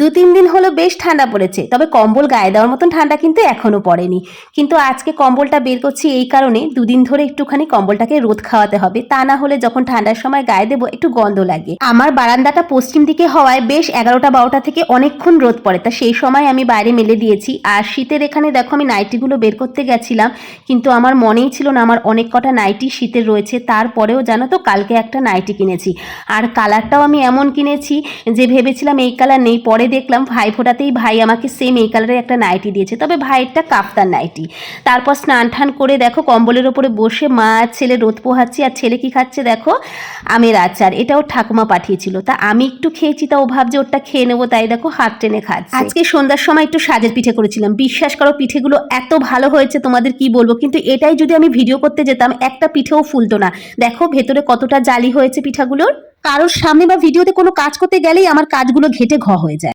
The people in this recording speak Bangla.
দু তিন দিন হলো বেশ ঠান্ডা পড়েছে, তবে কম্বল গায়ে দেওয়ার মতন ঠান্ডা কিন্তু এখনও পড়েনি। কিন্তু আজকে কম্বলটা বের করছি এই কারণে দুদিন ধরে একটুখানি কম্বলটাকে রোদ খাওয়াতে হবে, তা না হলে যখন ঠান্ডার সময় গায়ে দেবো একটু গন্ধ লাগে। আমার বারান্দাটা পশ্চিম দিকে হওয়ায় বেশ এগারোটা বারোটা থেকে অনেকক্ষণ রোদ পড়ে, তা সেই সময় আমি বাইরে মেলে দিয়েছি। আর শীতের এখানে দেখো আমি নাইটিগুলো বের করতে গেছিলাম, কিন্তু আমার মনেই ছিল না আমার অনেক কটা নাইটি শীতের রয়েছে, তারপরেও জানো তো কালকে একটা নাইটি কিনেছি। আর কালারটাও আমি এমন কিনেছি যে ভেবেছিলাম এই কালার নেই, পরে দেখলাম ভাই ফোটাতেই ভাই আমাকে সেম এই কালারের একটা নাইটি দিয়েছে। তবে ভাইয়েরটা কাফতার নাইটি তারপর স্নান টান করে দেখো কম্বলের ওপরে বসে মা আর ছেলে রোদ পোহাচ্ছি আর ছেলে কি খাচ্ছে দেখো? আমের আচার, এটাও ঠাকুমা পাঠিয়েছিল। তা আমি একটু খেয়েছি তা ও ভাবছে ওটা খেয়ে নেব, তাই দেখো হাত টেনে খাচ্ছে। আজকে সন্ধ্যার সময় একটু সাজের পিঠে করেছিলাম। বিশ্বাস করো পিঠেগুলো এত ভালো হয়েছে তোমাদের কি বলব? কিন্তু এটাই যদি আমি ভিডিও করতে যেতাম, একটা পিঠেও ফুলতো না। দেখো ভেতরে কতটা জালি হয়েছে পিঠাগুলোর। কারোর সামনে বা ভিডিওতে কোনো কাজ করতে গেলেই আমার কাজগুলো ঘেটে ঘ হয়ে যায়।